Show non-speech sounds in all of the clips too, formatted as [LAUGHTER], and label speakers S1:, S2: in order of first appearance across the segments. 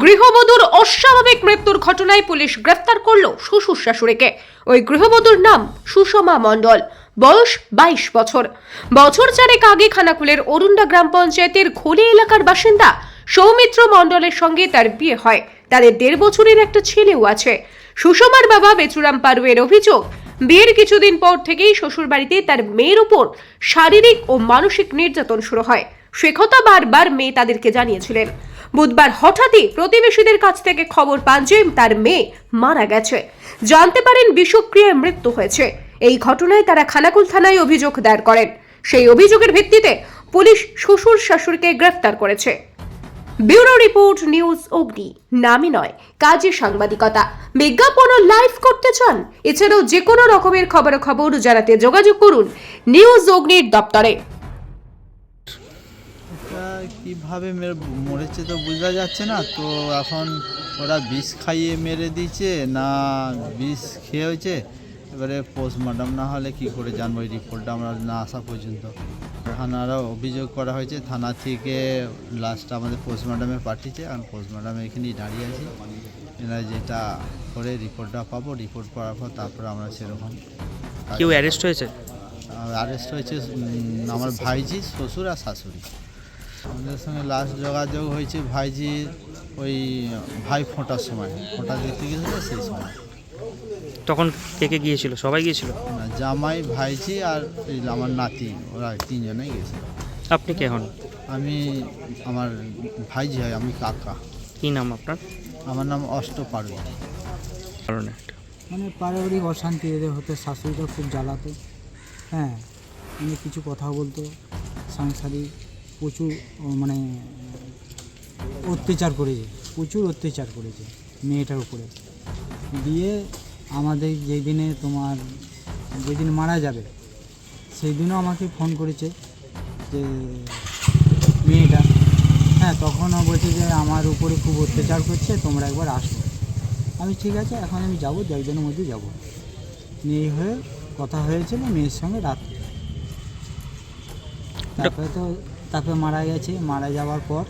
S1: গৃহবধূর অস্বাভাবিক মৃত্যুর ঘটনায় পুলিশ গ্রেফতার করল শ্বশুর শাশুড়িকে। ওই গৃহবধূর নাম সুষমা মণ্ডল, বয়স বাইশ বছর। বছর চারেক আগে খানাকুলের অরুণ্ডা গ্রাম পঞ্চায়েতের খোলি এলাকার বাসিন্দা সৌমিত্র মণ্ডলের সঙ্গে তার বিয়ে হয়। তাদের দেড় বছরের একটা ছেলেও আছে। সুষমার বাবা বেচুরাম পারুয়ের অভিযোগ, বিয়ের কিছুদিন পর থেকেই শ্বশুরবাড়িতে তার মেয়ের উপর শারীরিক ও মানসিক নির্যাতন শুরু হয়। সে কথা বারবার মেয়ে তাদেরকে জানিয়েছিলেন। বুধবার হঠাৎই প্রতিবেশীদের কাছ থেকে খবর পান যে তার মেয়ে মারা গেছে। জানতে পারেন বিষক্রিয়ায় মৃত্যু হয়েছে। এই ঘটনায় তারা খানাকুল থানায় অভিযোগ দায়ের করেন। সেই অভিযোগের ভিত্তিতে পুলিশ শ্বশুর শাশুড়িকে গ্রেফতার করেছে। ব্যুরো রিপোর্ট নিউজ অগ্নি। নামই নয়, কাজে সাংবাদিকতা। বিজ্ঞাপন ও লাইভ করতে চান? এছাড়াও যে কোনো রকমের খবরাখবর জানাতে যোগাযোগ করুন নিউজ অগ্নির দপ্তরে।
S2: কীভাবে মেরে মরেছে তো বোঝা যাচ্ছে না। তো এখন ওরা বিষ খাইয়ে মেরে দিয়েছে না বিষ খেয়ে হয়েছে এবারে পোস্টমর্টম না হলে কি করে জানব এই রিপোর্টটা আমরা না আসা পর্যন্ত। থানারও অভিযোগ করা হয়েছে থানা থেকে লাস্টটা আমাদের পোস্টমর্টমে পাঠিয়েছে। আর পোস্টমর্টমে এখানেই দাঁড়িয়ে আছি। এরা যেটা করে রিপোর্টটা পাবো রিপোর্ট করার পর তারপরে আমরা সেরকম
S3: কেউ অ্যারেস্ট হয়েছে?
S2: আরেস্ট হয়েছে আমার ভাইজি শ্বশুর আর শাশুড়ি। আমাদের সঙ্গে লাস্ট যোগাযোগ হয়েছে ভাইজি ওই ভাই ফোঁটার সময়। ফোঁটা দেখতে গেছিল সেই সময়।
S3: তখন কে কে গিয়েছিল? সবাই গিয়েছিল?
S2: না, জামাই ভাইজি আর এই আমার নাতি ওরা তিনজনেই গেছে।
S3: আপনি কে হন?
S2: আমি আমার ভাইজি হয় আমি কাকা।
S3: কী নাম আপনার?
S2: আমার নাম অষ্ট
S3: কারণে
S4: মানে পারিবারিক অশান্তি এদের হতো শাশুড়িটা খুব জ্বালাতো হ্যাঁ মানে কিছু কথা বলতো সাংসারিক। প্রচুর মানে অত্যাচার করেছে প্রচুর অত্যাচার করেছে মেয়েটার উপরে। দিয়ে আমাদের যেই দিনে তোমার যেদিন মারা যাবে সেই দিনও আমাকে ফোন করেছে যে মেয়েটা হ্যাঁ তখনও বলছে যে আমার উপরে খুব অত্যাচার করছে তোমরা একবার আসো। আমি ঠিক আছে এখন আমি যাব দু একদিনের মধ্যে যাব। মেয়ে হয়ে কথা হয়েছিল মেয়ের সঙ্গে রাত্রে। তারপরে তো তারপরে মারা গেছে। মারা যাওয়ার পর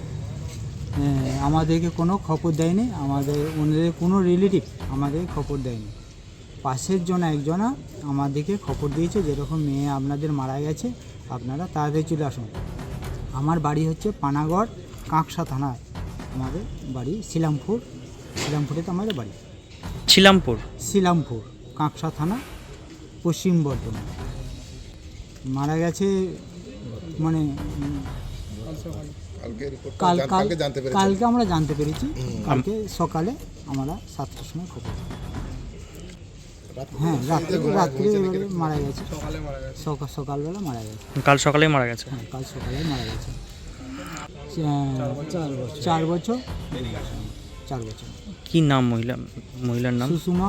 S4: আমাদেরকে কোনো খবর দেয়নি। আমাদের ওনাদের কোনো রিলেটিভ আমাদের খবর দেয়নি। পাশের জন একজনা আমাদেরকে খবর দিয়েছে যেরকম মেয়ে আপনাদের মারা গেছে আপনারা তাড়াতাড়ি চলে আসুন। আমার বাড়ি হচ্ছে পানাগড় কাঁকসা থানায় আমাদের বাড়ি শিলামপুর। শিলামপুরে তো আমাদের বাড়ি।
S3: ছিলামপুর
S4: শিলামপুর কাঁকসা থানা পশ্চিম বর্ধমান। মারা গেছে মানে কালকে আমরা জানতে পেরেছি। কালকে সকালে আমরা সাতটার সময় খবর হ্যাঁ রাত্রে রাত্রে মারা গেছে। সকাল সকালবেলা মারা গেছে।
S3: কাল সকালে মারা গেছে।
S4: হ্যাঁ কাল সকালে মারা গেছে। চার বছর। চার বছর? চার বছর।
S3: কি নাম মহিলা মহিলার নাম?
S4: সুষমা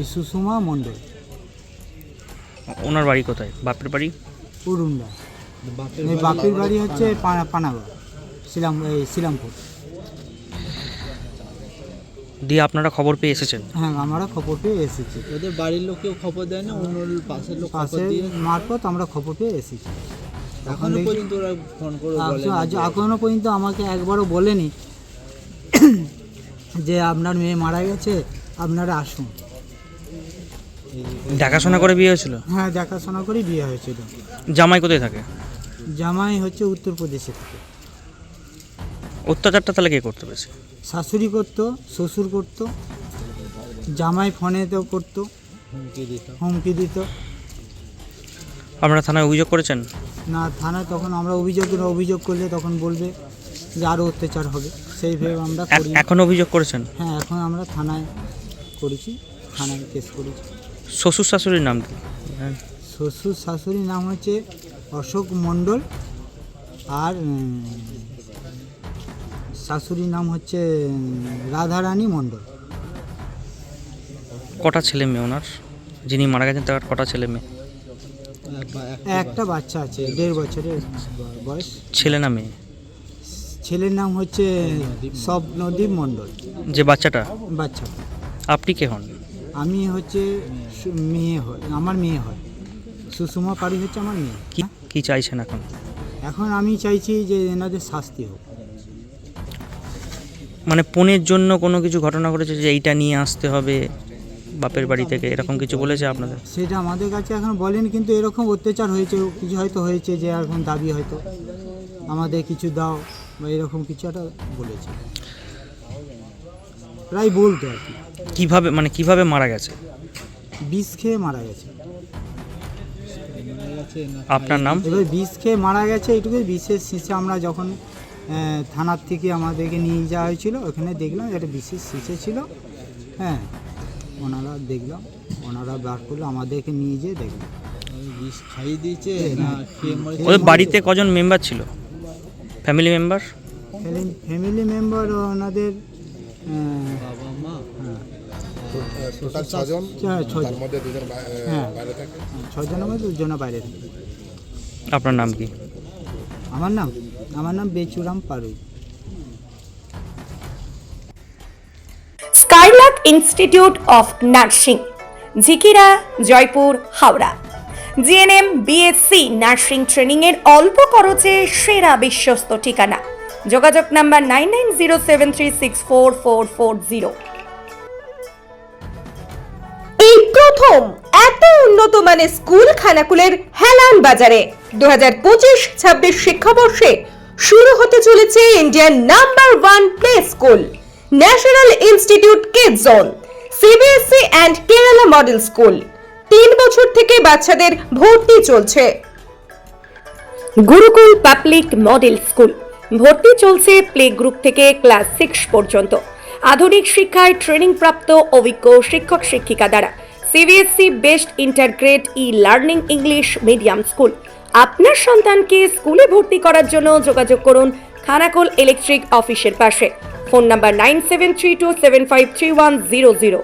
S4: এই সুষমা মণ্ডল।
S3: ওনার বাড়ি কোথায়? বাপের বাড়ি?
S4: অরুণদা। এই বাপের বাড়ি হচ্ছে পানা- পানাগড় শিলাম এই শিলামপুর।
S3: দিয়ে আপনারা খবর পেয়ে এসেছেন?
S4: হ্যাঁ আমরা খবর পেয়ে এসেছি।
S2: ওদের বাড়ির লোকেও খবর দেয় না অন্য পাশের লোক
S4: পাশে মারফত আমরা খবর পেয়ে এসেছি। এখন এখনও
S2: পর্যন্ত ওরা ফোন করে বলে
S4: আজ- আজ এখনও পর্যন্ত আমাকে একবারও বলেনি [COUGHS] যে আপনার মেয়ে মারা গেছে আপনারা আসুন।
S3: দেখাশোনা করে বিয়ে হয়েছিল?
S4: হ্যাঁ দেখাশোনা করে বিয়ে হয়েছিল।
S3: জামাই কোথায় থাকে?
S4: জামাই হচ্ছে উত্তরপ্রদেশে থেকে।
S3: অত্যাচারটা তাহলে কে করতে পেরেছে
S4: শাশুড়ি করতো শ্বশুর করতো জামাই ফোনেতেও করতো
S2: হুমকি দিত।
S4: হুমকি দিত
S3: আপনারা থানায় অভিযোগ করেছেন?
S4: না থানায় তখন আমরা অভিযোগ অভিযোগ করলে তখন বলবে যে আরও অত্যাচার হবে। সেই ভেবে আমরা করি
S3: এখন অভিযোগ করেছেন?
S4: হ্যাঁ এখন আমরা থানায় করেছি থানায় কেস করেছি।
S3: শ্বশুর শাশুড়ির নাম কি? হ্যাঁ।
S4: শ্বশুর শাশুড়ির নাম হচ্ছে অশোক মণ্ডল আর শাশুড়ির নাম হচ্ছে রাধারানী মণ্ডল।
S3: কটা ছেলে মেয়ে ওনার? যিনি মারা গেছেন তার কটা ছেলে মেয়ে?
S4: একটা বাচ্চা আছে দেড় বছরের বয়স।
S3: ছেলে না মেয়ে?
S4: ছেলের নাম হচ্ছে স্বপ্নদীপ মণ্ডল।
S3: যে বাচ্চাটা?
S4: বাচ্চা।
S3: আপনি কে হন?
S4: আমি হচ্ছে মেয়ে হয় আমার মেয়ে হয়। সুষমা পাড়ি হচ্ছে আমার মেয়ে।
S3: কি কি চাইছেন এখন?
S4: এখন আমি চাইছি যে এনাদের শাস্তি হোক।
S3: মানে পণের জন্য কোনো কিছু ঘটনা ঘটেছে যে এইটা নিয়ে আসতে হবে বাপের বাড়ি থেকে এরকম কিছু বলেছে আপনাদের?
S4: সেটা আমাদের কাছে এখন বলেন কিন্তু এরকম অত্যাচার হয়েছে কিছু হয়তো হয়েছে যে এখন দাবি হয়তো আমাদের কিছু দাও বা এরকম কিছু একটা বলেছে। প্রায় বলতো আর কি।
S3: কীভাবে মানে কীভাবে মারা গেছে?
S4: বিষ খেয়ে মারা গেছে।
S3: আপনার নাম?
S4: এবার বিষ খেয়ে মারা গেছে এইটুকুই বিষের শীষে আমরা যখন থানার থেকে আমাদেরকে নিয়ে যাওয়া হয়েছিল ওখানে দেখলাম একটা বিশেষ শীষে ছিল। হ্যাঁ ওনারা দেখলাম ওনারা বার করল আমাদেরকে নিয়ে যেয়ে দেখলাম।
S2: বিষ খাইয়ে দিয়েছে না
S3: ওদের বাড়িতে কজন মেম্বার ছিল? Family member?
S4: ফ্যামিলি মেম্বার ওনাদের
S2: বাবা মা?
S5: টোটাল ছজন তার মধ্যে দুজন বা- এ,
S4: হ্যাঁ।
S5: বাইরে থাকে?
S4: ছজনের মধ্যে দুজনের বাইরে থাকে।
S3: আপনার নাম কি?
S4: আমার নাম আমার নাম Bechuram Parui.
S6: Skylark institute of nursing Jhikira Jaipur Howrah. GNM BSc nursing ট্রেনিংয়ের অল্প খরচে সেরা বিশ্বস্ত ঠিকানা। যোগাযোগ number nine nine zero seven three six four four four zero.
S1: প্রথম, এত উন্নত মানের স্কুল খানাকুলের হেলান বাজারে। দু হাজার পঁচিশ, ছাব্বিশ শিক্ষাবর্ষে শুরু হতে চলেছে Indian number one play school national institute kid zone CBSC and Kerala model school তিন বছর থেকে বাচ্চাদের ভর্তি চলছে।
S6: Gurukul public model school. ভর্তি চলছে প্লে গ্রুপ থেকে ক্লাস সিক্স পর্যন্ত। আধুনিক শিক্ষায় ট্রেনিং প্রাপ্ত অভিজ্ঞ শিক্ষক শিক্ষিকা দ্বারা। CBSC best integrated e learning English medium school আপনার সন্তানকে স্কুলে ভর্তি করার জন্য যোগাযোগ করুন খানাকোল ইলেকট্রিক অফিসের পাশে। Phone number nine seven three two seven five three one zero zero.